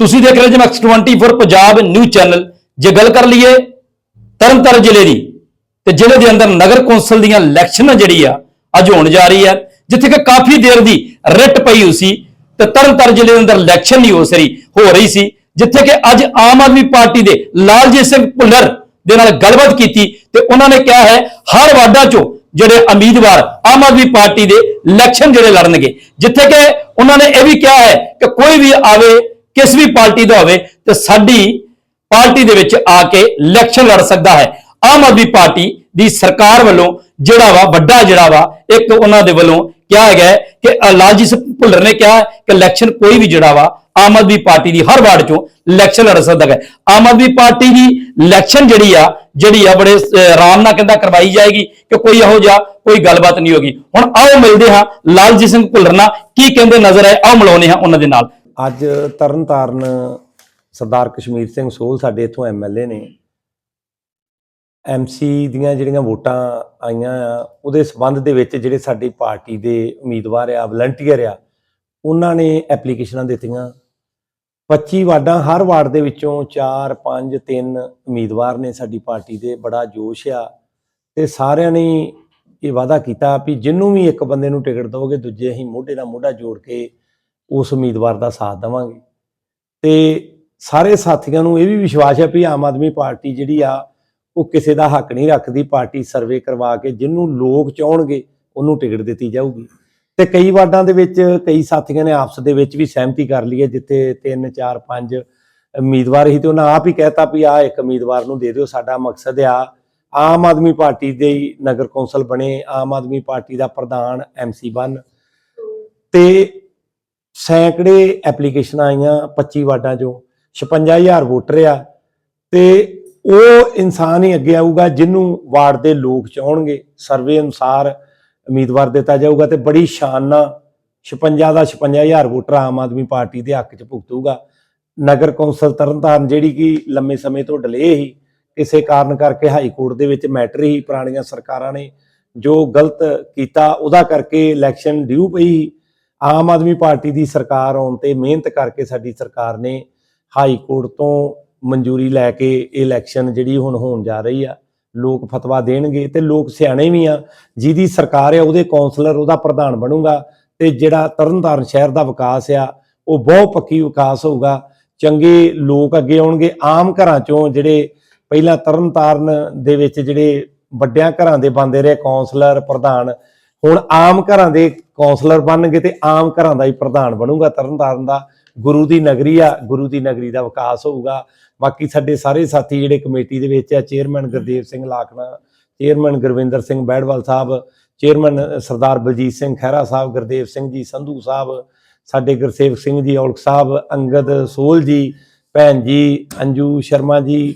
ਤੁਸੀਂ ਦੇਖ ਰਹੇ ਜਮੈਕਸ ਮੈਕਸ 24 ਪੰਜਾਬ ਨਿਊਜ਼ ਚੈਨਲ ਜੇ ਗੱਲ ਕਰ ਲਈਏ ਤਰਨਤਾਰਨ ਜ਼ਿਲ੍ਹੇ ਦੀ, ਤੇ ਜ਼ਿਲ੍ਹੇ ਦੇ ਅੰਦਰ ਨਗਰ ਕੌਂਸਲ ਦੀਆਂ ਇਲੈਕਸ਼ਨ ਜਿਹੜੀ ਆ, ਅੱਜ ਹੋਣ ਜਾ ਰਹੀ ਹੈ, ਜਿੱਥੇ ਕਿ ਕਾਫੀ ਦੇਰ ਦੀ ਰਿਟ ਪਈ ਹੋਈ ਸੀ, ਤੇ ਤਰਨਤਾਰਨ ਜ਼ਿਲ੍ਹੇ ਦੇ ਅੰਦਰ ਇਲੈਕਸ਼ਨ ਨਹੀਂ ਹੋ ਸਰੀ, ਹੋ ਰਹੀ ਸੀ, ਜਿੱਥੇ ਕਿ ਅੱਜ ਆਮ ਆਦਮੀ ਪਾਰਟੀ ਦੇ ਲਾਲਜੀਤ ਸਿੰਘ ਭੁੱਲਰ ਦੇ ਨਾਲ ਗੱਲਬਾਤ ਕੀਤੀ, ਤੇ ਉਹਨਾਂ ਨੇ ਕਿਹਾ ਹੈ, ਹਰ ਵਾਰਡਾਂ ਚੋਂ ਜਿਹੜੇ ਉਮੀਦਵਾਰ ਆਮ ਆਦਮੀ ਪਾਰਟੀ ਦੇ ਇਲੈਕਸ਼ਨ ਜਿਹੜੇ ਲੜਨਗੇ, ਜਿੱਥੇ ਕਿ ਉਹਨਾਂ ਨੇ ਇਹ ਵੀ ਕਿਹਾ ਹੈ ਕਿ ਕੋਈ ਵੀ ਆਵੇ ਕਿਸ ਵੀ ਪਾਰਟੀ ਦਾ ਹੋਵੇ ਤੇ ਸਾਡੀ ਪਾਰਟੀ ਦੇ ਵਿੱਚ ਆ ਕੇ ਇਲੈਕਸ਼ਨ ਲੜ ਸਕਦਾ ਹੈ। ਆਮ ਆਦਮੀ ਪਾਰਟੀ ਦੀ ਸਰਕਾਰ ਵੱਲੋਂ ਜਿਹੜਾ ਵਾ ਵੱਡਾ ਜਿਹੜਾ ਵਾ ਇੱਕ ਉਹਨਾਂ ਦੇ ਵੱਲੋਂ ਕਿਹਾ ਗਿਆ ਹੈ ਕਿ ਅ, ਲਾਲਜੀਤ ਸਿੰਘ ਭੁੱਲਰ ਨੇ ਕਿਹਾ ਕਿ ਇਲੈਕਸ਼ਨ ਕੋਈ ਵੀ ਜਿਹੜਾ ਵਾ ਆਮ ਆਦਮੀ ਪਾਰਟੀ ਦੀ ਹਰ ਵਾਰਡ ਚੋਂ ਇਲੈਕਸ਼ਨ ਲੜ ਸਕਦਾ ਹੈ। ਆਮ ਆਦਮੀ ਪਾਰਟੀ ਦੀ ਇਲੈਕਸ਼ਨ ਜਿਹੜੀ ਆ ਜਿਹੜੀ ਆ ਬੜੇ ਆਰਾਮ ਨਾਲ ਕਹਿੰਦਾ ਕਰਵਾਈ ਜਾਏਗੀ ਕਿ ਕੋਈ ਇਹੋ ਜਿਹਾ ਕੋਈ ਗੱਲਬਾਤ ਨਹੀਂ ਹੋਗੀ। ਹੁਣ ਆਓ ਮਿਲਦੇ ਹਾਂ ਲਾਲਜੀਤ ਸਿੰਘ ਭੁੱਲਰ ਨਾਲ ਕੀ ਕਹਿੰਦੇ ਨਜ਼ਰ ਆਏ ਆਓ ਮਿਲਾਉਂਦੇ ਹਾਂ ਉਹਨਾਂ ਦੇ ਨਾਲ। ਅੱਜ ਤਰਨਤਾਰਨ ਸਰਦਾਰ ਕਸ਼ਮੀਰ ਸਿੰਘ ਸੋਲ ਸਾਡੇ ਇੱਥੋਂ ਐਮਐਲਏ ਨੇ। ਐਮਸੀ ਦੀਆਂ ਜਿਹੜੀਆਂ ਵੋਟਾਂ ਆਈਆਂ ਆ, ਉਹਦੇ ਸਬੰਧ ਦੇ ਵਿੱਚ ਜਿਹੜੇ ਸਾਡੀ ਪਾਰਟੀ ਦੇ ਉਮੀਦਵਾਰ ਆ, ਵਲੰਟੀਅਰ ਆ, ਉਹਨਾਂ ਨੇ ਐਪਲੀਕੇਸ਼ਨਾਂ ਦਿੱਤੀਆਂ। 25 ਵਾਰਡਾਂ ਹਰ ਵਾਰਡ ਦੇ ਵਿੱਚੋਂ 4 5 3 ਉਮੀਦਵਾਰ ਨੇ ਸਾਡੀ ਪਾਰਟੀ ਦੇ, ਬੜਾ ਜੋਸ਼ ਆ। ਤੇ ਸਾਰਿਆਂ ਨੇ ਇਹ ਵਾਅਦਾ ਕੀਤਾ ਵੀ ਜਿੰਨੂੰ ਵੀ ਇੱਕ ਬੰਦੇ ਨੂੰ ਟਿਕਟ ਦਵੋਗੇ, ਦੂਜੇ ਅਸੀਂ ਮੋਢੇ ਨਾਲ ਮੋਢਾ ਜੋੜ ਕੇ ਉਸ ਉਮੀਦਵਾਰ ਦਾ ਸਾਥ ਦੇਵਾਂਗੇ। ਤੇ ਸਾਰੇ ਸਾਥੀਆਂ ਨੂੰ ਇਹ ਵੀ ਵਿਸ਼ਵਾਸ ਹੈ ਵੀ ਆਮ ਆਦਮੀ ਪਾਰਟੀ ਜਿਹੜੀ ਆ, ਉਹ ਕਿਸੇ ਦਾ ਹੱਕ ਨਹੀਂ ਰੱਖਦੀ ਪਾਰਟੀ ਸਰਵੇ ਕਰਵਾ ਕੇ, ਜਿਹਨੂੰ ਲੋਕ ਚਾਹਣਗੇ, ਉਹਨੂੰ ਟਿਕਟ ਦਿੱਤੀ ਜਾਊਗੀ। ਤੇ ਕਈ ਵਾਰਡਾਂ ਦੇ ਵਿੱਚ ਕਈ ਸਾਥੀਆਂ ਨੇ ਆਪਸ ਦੇ ਵਿੱਚ ਵੀ ਸਹਿਮਤੀ ਕਰ ਲਈ ਹੈ, ਜਿੱਥੇ 3 4 5 ਉਮੀਦਵਾਰ ਹੀ ਤੇ ਉਹਨਾਂ ਆਪ ਹੀ ਕਹਿਤਾ ਵੀ ਆ ਇੱਕ ਉਮੀਦਵਾਰ ਨੂੰ ਦੇ ਦਿਓ, ਸਾਡਾ ਮਕਸਦ ਆ, ਆਮ ਆਦਮੀ ਪਾਰਟੀ ਦੇ ਨਗਰ ਕੌਂਸਲ ਬਣੇ, ਆਮ ਆਦਮੀ ਪਾਰਟੀ ਦਾ ਪ੍ਰਧਾਨ ਐਮਸੀ ਬਣ। ਤੇ ਸੈਂਕੜੇ ਐਪਲੀਕੇਸ਼ਨਾਂ ਆਈਆਂ 25 ਵਾਰਡਾਂ ਚੋਂ 56000 ਵੋਟਰ ਆ, ਤੇ ਉਹ ਇਨਸਾਨ ਹੀ ਅੱਗੇ ਆਊਗਾ ਜਿਹਨੂੰ ਵਾਰਡ ਦੇ ਲੋਕ ਚਾਹਣਗੇ। ਸਰਵੇ ਅਨੁਸਾਰ ਉਮੀਦਵਾਰ ਦਿੱਤਾ ਜਾਊਗਾ ਤੇ ਬੜੀ ਸ਼ਾਨ ਨਾਲ 56 ਦਾ 56000 ਵੋਟਰ ਆਮ ਆਦਮੀ ਪਾਰਟੀ ਦੇ ਹੱਕ 'ਚ ਭੁਗਤੂਗਾ। ਨਗਰ ਕੌਂਸਲ ਤਰਨਤਾਰਨ ਜਿਹੜੀ ਕਿ ਲੰਮੇ ਸਮੇਂ ਤੋਂ ਡਿਲੇ ਸੀ, ਕਿਸੇ ਕਾਰਨ ਕਰਕੇ ਹਾਈ ਕੋਰਟ ਦੇ ਵਿੱਚ ਮੈਟਰ ਹੀ ਪੁਰਾਣੀਆਂ ਸਰਕਾਰਾਂ ਨੇ ਜੋ ਗਲਤ ਕੀਤਾ, ਉਹਦਾ ਕਰਕੇ ਇਲੈਕਸ਼ਨ ਡਿਊ ਪਈ ਆਮ ਆਦਮੀ ਪਾਰਟੀ ਦੀ ਸਰਕਾਰ ਆਉਣ ਤੇ ਮਿਹਨਤ ਕਰਕੇ ਸਾਡੀ ਸਰਕਾਰ ਨੇ ਹਾਈ ਕੋਰਟ ਤੋਂ ਮਨਜ਼ੂਰੀ ਲੈ ਕੇ ਇਲੈਕਸ਼ਨ ਜਿਹੜੀ ਹੁਣ ਹੋਣ ਜਾ ਰਹੀ ਆ, ਲੋਕ ਫਤਵਾ ਦੇਣਗੇ ਤੇ ਲੋਕ ਸਿਆਣੇ ਵੀ ਆ, ਜਿਹਦੀ ਸਰਕਾਰ ਆ ਉਹਦੇ ਕਾਉਂਸਲਰ ਉਹਦਾ ਪ੍ਰਧਾਨ ਬਣੂਗਾ ਤੇ ਜਿਹੜਾ ਤਰਨਤਾਰਨ ਸ਼ਹਿਰ ਦਾ ਵਿਕਾਸ ਆ, ਉਹ ਬਹੁਤ ਪੱਕੀ ਵਿਕਾਸ ਹੋਊਗਾ। ਚੰਗੇ ਲੋਕ ਅੱਗੇ ਆਉਣਗੇ, ਆਮ ਘਰਾਂ ਚੋਂ ਜਿਹੜੇ ਪਹਿਲਾਂ ਤਰਨਤਾਰਨ ਦੇ ਵਿੱਚ ਜਿਹੜੇ ਵੱਡਿਆਂ ਘਰਾਂ ਦੇ ਬੰਦੇ ਰਹੇ ਕਾਉਂਸਲਰ ਪ੍ਰਧਾਨ ਹੁਣ ਆਮ ਘਰਾਂ ਦੇ ਕਾਉਂਸਲਰ ਬਣਨਗੇ ਤੇ ਆਮ ਘਰਾਂ ਦਾ ਹੀ ਪ੍ਰਧਾਨ ਬਣੂਗਾ ਤਰਨਤਾਰਨ ਦਾ। ਗੁਰੂ ਦੀ ਨਗਰੀ ਆ, ਗੁਰੂ ਦੀ ਨਗਰੀ ਦਾ ਵਿਕਾਸ ਹੋਊਗਾ। ਬਾਕੀ ਸਾਡੇ ਸਾਰੇ ਸਾਥੀ ਜਿਹੜੇ ਕਮੇਟੀ ਦੇ ਵਿੱਚ ਆ chairman Gurdev Singh Lakhna chairman Gurvinder Singh Bairwal Sahib chairman Sardar Baljit Singh Khaira Sahib, Gurdev Singh ji Sandhu Sahib, ਸਾਡੇ ਗੁਰਸੇਵਕ ਸਿੰਘ ਜੀ ਔਲਖ ਸਾਹਿਬ, ਅੰਗਦ ਸੋਲ ਜੀ, ਭੈਣ ਜੀ ਅੰਜੂ ਸ਼ਰਮਾ ਜੀ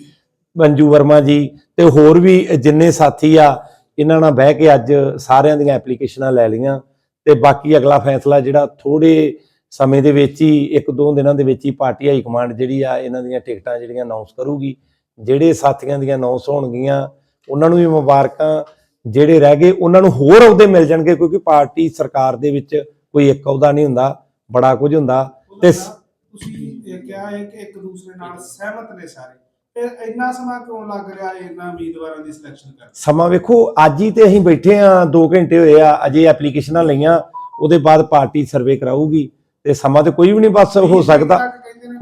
ਅੰਜੂ ਵਰਮਾ ਜੀ ਤੇ ਹੋਰ ਵੀ ਜਿੰਨੇ ਸਾਥੀ ਆ ਇਹਨਾਂ ਨਾਲ ਬਹਿ ਕੇ ਅੱਜ ਸਾਰਿਆਂ ਦੀਆਂ ਐਪਲੀਕੇਸ਼ਨਾਂ ਲੈ ਲਈਆਂ ਤੇ ਬਾਕੀ ਅਗਲਾ ਫੈਸਲਾ ਜਿਹੜਾ ਥੋੜੇ ਸਮੇਂ ਦੇ ਵਿੱਚ ਹੀ, ਇੱਕ ਦੋ ਦਿਨਾਂ ਦੇ ਵਿੱਚ ਹੀ ਪਾਰਟੀ ਹਾਈ ਕਮਾਂਡ ਜਿਹੜੀ ਆ, ਇਹਨਾਂ ਦੀਆਂ ਟਿਕਟਾਂ ਜਿਹੜੀਆਂ ਅਨਾਉਂਸ ਕਰੂਗੀ, ਜਿਹੜੇ ਸਾਥੀਆਂ ਦੀਆਂ ਅਨਾਉਂਸ ਹੋਣਗੀਆਂ, ਉਹਨਾਂ ਨੂੰ ਵੀ ਮੁਬਾਰਕਾਂ, ਜਿਹੜੇ ਰਹਿ ਗਏ ਉਹਨਾਂ ਨੂੰ ਹੋਰ ਅਹੁਦੇ ਮਿਲ ਜਾਣਗੇ ਕਿਉਂਕਿ ਪਾਰਟੀ ਸਰਕਾਰ ਦੇ ਵਿੱਚ ਕੋਈ ਇੱਕ ਅਹੁਦਾ ਨਹੀਂ ਹੁੰਦਾ, ਬੜਾ ਕੁਝ ਹੁੰਦਾ ਤੇ ਤੁਸੀਂ ਇਹ ਕਿਹਾ ਹੈ ਕਿ ਇੱਕ ਦੂਸਰੇ ਨਾਲ ਸਹਿਮਤ ਨੇ ਸਾਰੇ। ਇੰਨਾ ਸਮਾਂ ਕਿਉਂ ਲੱਗ ਰਿਹਾ ਹੈ ਇਹਨਾਂ ਉਮੀਦਵਾਰਾਂ ਦੀ ਸਿਲੈਕਸ਼ਨ ਕਰਨ? ਸਮਾਂ ਵੇਖੋ ਅੱਜ ਹੀ ਤੇ ਅਸੀਂ ਬੈਠੇ ਆ 2 ਘੰਟੇ ਹੋਏ ਆ ਅਜੇ ਐਪਲੀਕੇਸ਼ਨਾਂ ਲਈਆਂ ਉਹਦੇ ਬਾਅਦ ਪਾਰਟੀ ਸਰਵੇ ਕਰਾਊਗੀ ਤੇ ਸਮਾਂ ਤੇ ਕੋਈ ਵੀ ਨਹੀਂ ਬਸ ਹੋ ਸਕਦਾ।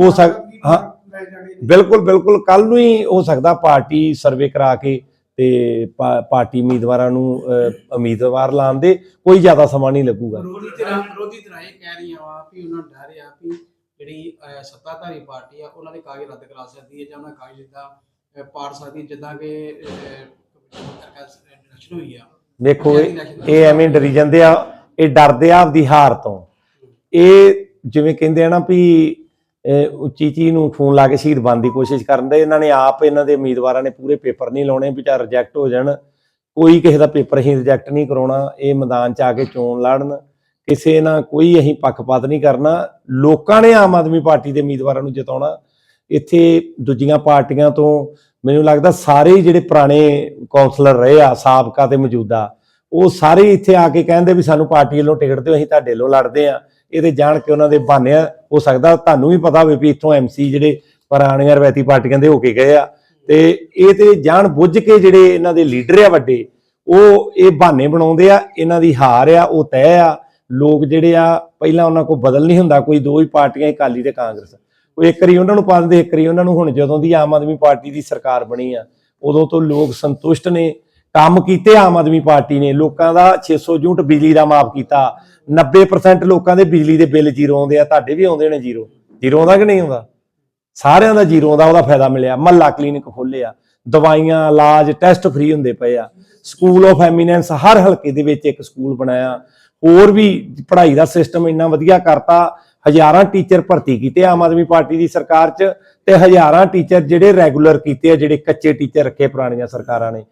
ਹੋ ਸਕ- ਹਾਂ। ਬਿਲਕੁਲ ਬਿਲਕੁਲ ਕੱਲ ਨੂੰ ਹੀ ਹੋ ਸਕਦਾ ਪਾਰਟੀ ਸਰਵੇ ਕਰਾ ਕੇ ਤੇ ਪਾਰਟੀ ਉਮੀਦਵਾਰਾਂ ਨੂੰ ਉਮੀਦਵਾਰ ਲਾਉਣ ਦੇ ਕੋਈ ਜ਼ਿਆਦਾ ਸਮਾਂ ਨਹੀਂ ਲੱਗੂਗਾ। ਵਿਰੋਧੀ ਧਿਰਾਂ ਵਿਰੋਧੀ ਧਿਰਾਂ ਇਹ ਕਹਿ ਰਹੀਆਂ ਵਾ ਵੀ ਉਹਨਾਂ ਡਰ ਆ ਵੀ ਜਿਹੜੀ ਸੱਤਾਧਾਰੀ ਪਾਰਟੀ ਆ ਉਹਨਾਂ ਦੇ ਕਾਗਜ਼ ਰੱਦ ਕਰਾ ਸਕਦੀ ਹੈ ਜਾਂ ਉਹਨਾਂ ਕਾਗਜ਼ ਜਿੱਦਾਂ ਪਾੜ ਸਕਦੀ ਹੈ, ਜਿੱਦਾਂ ਕਿ ਇਲੈਕਸ਼ਨ ਹੋਈ ਆ। ਦੇਖੋ ਇਹ ਐਵੇਂ ਡਰੀ ਜਾਂਦੇ ਆ ਇਹ ਡਰਦੇ ਆ ਆਪਦੀ ਹਾਰ ਤੋਂ। ਇਹ ਜਿਵੇਂ ਕਹਿੰਦੇ ਆ ਨਾ ਵੀ ਉੱਚੀ ਚੀ ਨੂੰ ਫੋਨ ਲਾ ਕੇ ਸ਼ਹੀਦ ਬਣਨ ਦੀ ਕੋਸ਼ਿਸ਼ ਕਰਨ ਦੇ ਇਹਨਾਂ ਨੇ ਆਪ ਇਹਨਾਂ ਦੇ ਉਮੀਦਵਾਰਾਂ ਨੇ ਪੂਰੇ ਪੇਪਰ ਨਹੀਂ ਲਾਉਣੇ ਵੀ ਚਾਹ ਰਿਜੈਕਟ ਹੋ ਜਾਣ। ਕੋਈ ਕਿਸੇ ਦਾ ਪੇਪਰ ਅਸੀਂ ਰਿਜੈਕਟ ਨਹੀਂ ਕਰਾਉਣਾ ਇਹ ਮੈਦਾਨ 'ਚ ਆ ਕੇ ਚੋਣ ਲੜਨ। ਕਿਸੇ ਨਾਲ ਕੋਈ ਅਸੀਂ ਪੱਖਪਾਤ ਨਹੀਂ ਕਰਨਾ, ਲੋਕਾਂ ਨੇ ਆਮ ਆਦਮੀ ਪਾਰਟੀ ਦੇ ਉਮੀਦਵਾਰਾਂ ਨੂੰ ਜਿਤਾਉਣਾ। ਇੱਥੇ ਦੂਜੀਆਂ ਪਾਰਟੀਆਂ ਤੋਂ ਮੈਨੂੰ ਲੱਗਦਾ ਸਾਰੇ ਜਿਹੜੇ ਪੁਰਾਣੇ ਕਾਉਂਸਲਰ ਰਹੇ ਆ, ਸਾਬਕਾ ਤੇ ਮੌਜੂਦਾ, ਉਹ ਸਾਰੇ ਇੱਥੇ ਆ ਕੇ ਕਹਿੰਦੇ ਵੀ ਸਾਨੂੰ ਪਾਰਟੀ ਵੱਲੋਂ ਟਿਕਟ ਦਿਓ, ਅਸੀਂ ਤੁਹਾਡੇ ਵੱਲੋਂ ਲੜਦੇ ਆ। ਇਹ ਤੇ ਜਾਣ ਕੇ ਉਹਨਾਂ ਦੇ ਬਹਾਨੇ ਹੋ ਸਕਦਾ ਤੁਹਾਨੂੰ ਵੀ ਪਤਾ ਹੋਵੇ ਵੀ ਇੱਥੋਂ ਐਮਸੀ ਜਿਹੜੇ ਪੁਰਾਣੀਆਂ ਰਵਾਇਤੀ ਪਾਰਟੀਆਂ ਦੇ ਹੋ ਕੇ ਗਏ ਆ। ਤੇ ਇਹ ਤੇ ਜਾਣ ਬੁੱਝ ਕੇ ਜਿਹੜੇ ਇਹਨਾਂ ਦੇ ਲੀਡਰ ਆ ਵੱਡੇ, ਉਹ ਇਹ ਬਹਾਨੇ ਬਣਾਉਂਦੇ ਆ, ਇਹਨਾਂ ਦੀ ਹਾਰ ਆ, ਉਹ ਤੈਅ ਆ ਲੋਕ ਜਿਹੜੇ ਆ, ਪਹਿਲਾਂ ਉਹਨਾਂ ਕੋਲ ਬਦਲ ਨਹੀਂ ਹੁੰਦਾ, ਕੋਈ ਦੋ ਹੀ ਪਾਰਟੀਆਂ ਅਕਾਲੀ ਤੇ ਕਾਂਗਰਸ। ਉਹ ਇੱਕ ਵਾਰੀ ਉਹਨਾਂ ਨੂੰ ਪਾ ਦਿੰਦੇ, ਇੱਕ ਵਾਰੀ ਉਹਨਾਂ ਨੂੰ ਹੁਣ ਜਦੋਂ ਦੀ ਆਮ ਆਦਮੀ ਪਾਰਟੀ ਦੀ ਸਰਕਾਰ ਬਣੀ ਆ, ਉਦੋਂ ਤੋਂ ਲੋਕ ਸੰਤੁਸ਼ਟ ਨੇ, ਕੰਮ ਕੀਤੇ ਆਮ ਆਦਮੀ ਪਾਰਟੀ ਨੇ। ਲੋਕਾਂ ਦਾ 600 ਯੂਨਿਟ ਬਿਜਲੀ ਦਾ ਮਾਫ ਕੀਤਾ 90% ਲੋਕਾਂ ਦੇ ਬਿਜਲੀ ਦੇ ਬਿੱਲ ਜ਼ੀਰੋ ਆਉਂਦੇ ਆ, ਤੁਹਾਡੇ ਵੀ ਆਉਂਦੇ ਨੇ ਜ਼ੀਰੋ। ਜ਼ੀਰੋ ਆਉਂਦਾ ਕਿ ਨਹੀਂ ਆਉਂਦਾ? ਸਾਰਿਆਂ ਦਾ ਜ਼ੀਰੋ ਆਉਂਦਾ, ਉਹਦਾ ਫਾਇਦਾ ਮਿਲਿਆ। ਮਹੱਲਾ ਕਲੀਨਿਕ ਖੋਲਿਆ ਦਵਾਈਆਂ, ਇਲਾਜ, ਟੈਸਟ ਫ੍ਰੀ ਹੁੰਦੇ ਪਏ ਆ। ਸਕੂਲ ਆਫ ਐਮੀਨੈਂਸ ਹਰ ਹਲਕੇ ਦੇ ਵਿੱਚ ਇੱਕ ਸਕੂਲ ਬਣਾਇਆ। ਹੋਰ ਵੀ ਪੜ੍ਹਾਈ ਦਾ ਸਿਸਟਮ ਇੰਨਾ ਵਧੀਆ ਕਰਤਾ, ਹਜ਼ਾਰਾਂ ਟੀਚਰ ਭਰਤੀ ਕੀਤੇ ਆਮ ਆਦਮੀ ਪਾਰਟੀ ਦੀ ਸਰਕਾਰ 'ਚ ਤੇ ਹਜ਼ਾਰਾਂ ਟੀਚਰ ਜਿਹੜੇ ਰੈਗੂਲਰ ਕੀਤੇ ਆ, ਜਿਹੜੇ ਕੱਚੇ ਟੀਚਰ ਰੱਖੇ ਪੁਰਾਣੀਆਂ ਸਰਕਾਰਾਂ ਨੇ।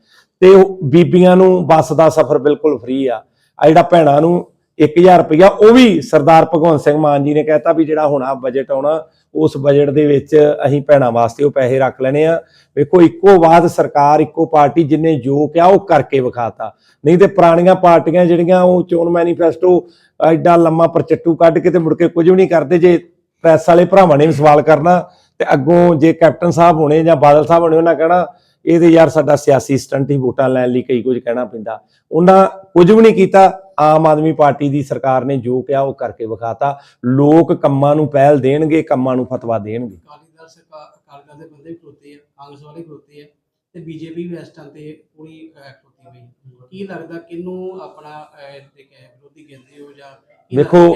ਤੇ ਬੀਬੀਆਂ ਨੂੰ ਬੱਸ ਦਾ ਸਫ਼ਰ ਬਿਲਕੁਲ ਫ੍ਰੀ ਆ। ਆ ਜਿਹੜਾ ਭੈਣਾਂ ਨੂੰ 1000 ਰੁਪਇਆ ਉਹ ਵੀ ਸਰਦਾਰ ਭਗਵੰਤ ਸਿੰਘ ਮਾਨ ਜੀ ਨੇ ਕਹਿਤਾ ਵੀ ਜਿਹੜਾ ਹੁਣ ਆ ਬਜਟ ਆਉਣਾ ਉਸ ਬਜਟ ਦੇ ਵਿੱਚ ਅਸੀਂ ਭੈਣਾਂ ਵਾਸਤੇ ਉਹ ਪੈਸੇ ਰੱਖ ਲੈਣੇ ਆ। ਵੇਖੋ, ਇੱਕੋ ਬਾਤ ਸਰਕਾਰ, ਇੱਕੋ ਪਾਰਟੀ ਜਿਨੇ ਜੋ ਕਿਹਾ, ਉਹ ਕਰਕੇ ਵਿਖਾਤਾ। ਨਹੀਂ ਤੇ ਪੁਰਾਣੀਆਂ ਪਾਰਟੀਆਂ ਜਿਹੜੀਆਂ, ਉਹ ਚੋਣ ਮੈਨੀਫੈਸਟੋ ਐਡਾ ਲੰਮਾ ਪਰਚੱਟੂ ਕੱਢ ਕੇ ਤੇ ਮੁੜ ਕੇ ਕੁਝ ਵੀ ਨਹੀਂ ਕਰਦੇ। ਜੇ ਪ੍ਰੈਸ ਵਾਲੇ ਭਰਾਵਾਂ ਨੇ ਵੀ ਸਵਾਲ ਕਰਨਾ ਤੇ ਅੱਗੋਂ ਜੇ ਕੈਪਟਨ ਸਾਹਿਬ ਹੋਣੇ ਜਾਂ ਬਾਦਲ ਸਾਹਿਬ ਹੋਣੇ, ਉਹਨਾਂ ਕਹਿਣਾ ਇਹ ਤੇ ਯਾਰ ਸਾਡਾ ਸਿਆਸੀ ਸਟੰਟ ਹੀ ਵੋਟਾਂ ਲੈਣ ਲਈ ਕਈ ਕੁਝ ਕਹਿਣਾ ਪੈਂਦਾ। ਉਹਨਾਂ ਕੁਝ ਵੀ ਨਹੀਂ ਕੀਤਾ ਆਮ ਆਦਮੀ ਪਾਰਟੀ ਦੀ ਸਰਕਾਰ ਨੇ ਜੋ ਕਿਹਾ ਉਹ ਕਰਕੇ ਵਿਖਾਤਾ। ਲੋਕ ਕੰਮਾਂ ਨੂੰ ਪਹਿਲ ਦੇਣਗੇ ਕੰਮਾਂ ਨੂੰ ਫਤਵਾ ਦੇਣਗੇ। ਅਕਾਲੀ ਦਲ ਸਰਕਾਰ ਅਕਾਲੀ ਦਲ ਦੇ ਬੰਦੇ ਵੀ ਖਲੋਤੇ ਆ ਕਾਂਗਰਸ ਵਾਲੇ ਖਲੋਤੇ ਆ ਤੇ ਬੀਜੇਪੀ ਵੀ ਇਸ ਟਾਈਮ ਤੇ ਪੂਰੀ ਅਹ, ਖਲੋਤੀ ਹੋਈ ਹੈ। ਕੀ ਲੱਗਦਾ ਕਿਹਨੂੰ ਆਪਣਾ ਅਹ, ਦੇ ਕੇ ਵਿਰੋਧੀ ਕਹਿੰਦੇ ਹੋ ਜਾਂ ਕਿਹਦਾ- ਦੇਖੋ-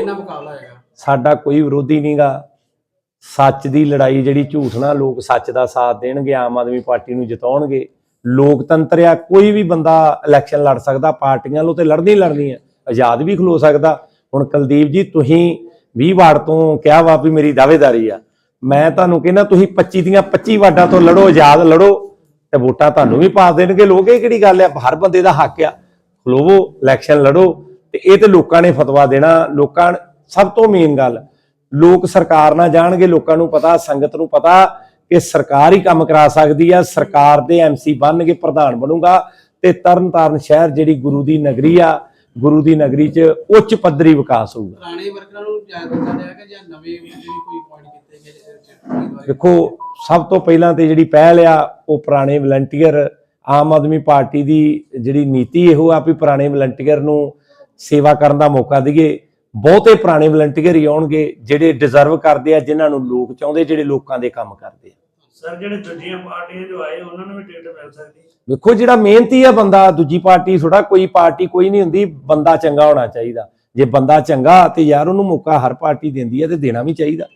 ਸਾਡਾ ਕੋਈ ਵਿਰੋਧੀ ਨਹੀਂਗਾ ਸੱਚ ਦੀ ਲੜਾਈ ਜਿਹੜੀ ਝੂਠ ਨਾਲ ਲੋਕ ਸੱਚ ਦਾ ਸਾਥ ਦੇਣਗੇ, ਆਮ ਆਦਮੀ ਪਾਰਟੀ ਨੂੰ ਜਿਤਾਉਣਗੇ। ਲੋਕਤੰਤਰ ਆ, ਕੋਈ ਵੀ ਬੰਦਾ ਇਲੈਕਸ਼ਨ ਲੜ ਸਕਦਾ, ਪਾਰਟੀਆਂ ਲੋ ਤੇ ਲੜਨੀ ਲੜਨੀ ਹੈ ਆਜ਼ਾਦ ਵੀ ਖਲੋ ਸਕਦਾ। ਹੁਣ ਕੁਲਦੀਪ ਜੀ, ਤੁਸੀਂ 20 ਵਾਰਡ ਤੋਂ ਕਿਹਾ ਵਾ ਵੀ ਮੇਰੀ ਦਾਅਵੇਦਾਰੀ ਆ। ਮੈਂ ਤੁਹਾਨੂੰ ਕਹਿੰਦਾ, ਤੁਸੀਂ 25 ਦੀਆਂ 25 ਵਾਰਡਾਂ ਤੋਂ ਲੜੋ, ਆਜ਼ਾਦ ਲੜੋ ਤੇ ਵੋਟਾਂ ਤੁਹਾਨੂੰ ਵੀ ਪਾ ਦੇਣਗੇ। ਲੋਕ ਇਹ ਕਿਹੜੀ ਗੱਲ ਆ? ਹਰ ਬੰਦੇ ਦਾ ਹੱਕ ਆ। ਖਲੋਵੋ ਇਲੈਕਸ਼ਨ ਲੜੋ ਤੇ ਇਹ ਤੇ ਲੋਕਾਂ ਨੇ ਫਤਵਾ ਦੇਣਾ। ਲੋਕਾਂ, ਸਭ ਤੋਂ ਮੇਨ ਗੱਲ ਲੋਕ ਸਰਕਾਰ ਨਾਲ ਜਾਣਗੇ ਲੋਕਾਂ ਨੂੰ ਪਤਾ ਸੰਗਤ ਨੂੰ ਪਤਾ ਕਿ ਸਰਕਾਰ ਹੀ ਕੰਮ ਕਰਾ ਸਕਦੀ ਆ ਸਰਕਾਰ ਦੇ ਐਮਸੀ ਬਣਨਗੇ ਪ੍ਰਧਾਨ ਬਣੂਗਾ ਤੇ ਤਰਨਤਾਰਨ ਸ਼ਹਿਰ ਜਿਹੜੀ ਗੁਰੂ ਦੀ ਨਗਰੀ ਆ ਗੁਰੂ ਦੀ ਨਗਰੀ 'ਚ ਉੱਚ ਪੱਧਰੀ ਵਿਕਾਸ ਹੋਊਗਾ। ਪੁਰਾਣੇ ਵਰਕਰਾਂ ਨੂੰ ਜ਼ਿਆਦਾ ਦਿੱਤਾ ਜਾਏਗਾ ਜਾਂ ਨਵੇਂ ਜਿਹੜੇ ਵੀ ਕੋਈ ਪੁਆਇੰਟ ਕੀਤੇ ਗਏ ਜਿਹਦੇ ਵਿੱਚ ਉਮੀਦਵਾਰੀ- ਦੇਖੋ ਸਭ ਤੋਂ ਪਹਿਲਾਂ ਤੇ ਜਿਹੜੀ ਪਹਿਲ ਆ ਉਹ ਪੁਰਾਣੇ ਵਲੰਟੀਅਰ ਆਮ ਆਦਮੀ ਪਾਰਟੀ ਦੀ ਜਿਹੜੀ ਨੀਤੀ ਇਹੋ ਆ ਵੀ ਪੁਰਾਣੇ ਵਲੰਟੀਅਰ ਨੂੰ ਸੇਵਾ ਕਰਨ ਦਾ ਮੌਕਾ ਦਈਏ। ਬਹੁਤੇ ਪੁਰਾਣੇ ਵਲੰਟੀਅਰ ਹੀ ਆਉਣਗੇ ਜਿਹੜੇ ਡਿਜ਼ਰਵ ਕਰਦੇ ਆ ਜਿਨ੍ਹਾਂ ਨੂੰ ਲੋਕ ਚਾਹੁੰਦੇ ਜਿਹੜੇ ਲੋਕਾਂ ਦੇ ਕੰਮ ਕਰਦੇ ਆ। ਸਰ ਜਿਹੜੇ ਦੂਜੀਆਂ ਪਾਰਟੀਆਂ ਜੋ ਆਏ ਉਹਨਾਂ ਨੂੰ ਵੀ ਟਿਕਟ ਮਿਲ ਸਕਦੀ ਵੇਖੋ ਜਿਹੜਾ ਮਿਹਨਤੀ ਆ ਬੰਦਾ ਦੂਜੀ ਪਾਰਟੀ ਥੋੜਾ ਕੋਈ ਪਾਰਟੀ ਕੋਈ ਨਹੀਂ ਹੁੰਦੀ ਬੰਦਾ ਚੰਗਾ ਹੋਣਾ ਚਾਹੀਦਾ। ਜੇ ਬੰਦਾ ਚੰਗਾ ਤੇ ਯਾਰ ਉਹਨੂੰ ਮੌਕਾ ਹਰ ਪਾਰਟੀ ਦਿੰਦੀ ਹੈ ਤੇ ਦੇਣਾ ਵੀ ਚਾਹੀਦਾ।